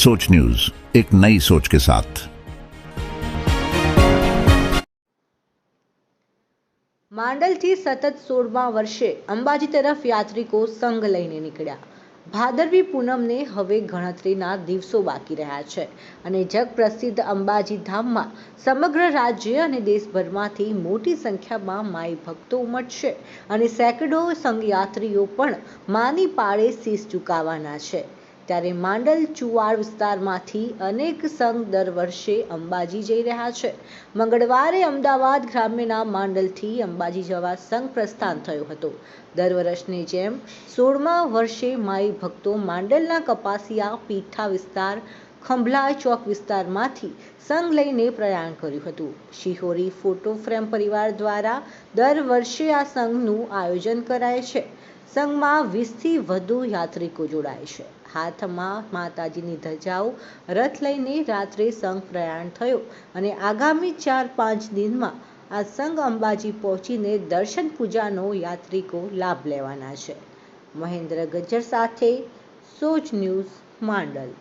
सोच न्यूज एक नई सोच के साथ માંડલથી સતત સોળમા વર્ષે અંબાજી તરફ યાત્રિકો સંઘ લઈને નીકળ્યા ભાદરવી પૂનમને હવે ગણતરીના દિવસો બાકી રહ્યા છે અને જગપ્રસિદ્ધ અંબાજી ધામમાં સમગ્ર રાજ્ય અને દેશભરમાંથી મોટી સંખ્યામાં માઈ ભક્તો ઉમટશે અને સેંકડો સંઘયાત્રીઓ પણ માની પાળે શીશ ઝુકાવવાના છે ત્યારે માંડલ ચુવાડ વિસ્તારમાંથી અનેક સંઘ દર વર્ષે અંબાજી જઈ રહ્યા છે. મંગળવારે અમદાવાદ ગ્રામ્યના માંડલથી અંબાજી જવા સંઘ પ્રસ્થાન થયો હતો. દર વર્ષની જેમ સોળમા વર્ષે માઈ ભક્તો માંડલના કપાસિયા પીઠા વિસ્તાર ખંભલા ચોક વિસ્તારમાંથી સંઘ લઈને પ્રયાણ કર્યું હતું. શિહોરી ફોટો ફ્રેમ પરિવાર દ્વારા દર વર્ષે આ સંઘનું આયોજન કરાય છે. સંઘમાં વીસથી વધુ યાત્રિકો જોડાય છે. હાથમાં માતાજીની ધજાઓ, રથ લઈને રાત્રે સંઘ પ્રયાણ થયો અને આગામી ચાર પાંચ દિનમાં આ સંઘ અંબાજી પહોંચીને દર્શન પૂજાનો યાત્રિકો લાભ લેવાના છે. મહેન્દ્ર ગજ્જર સાથે સોચ ન્યૂઝ માંડલ.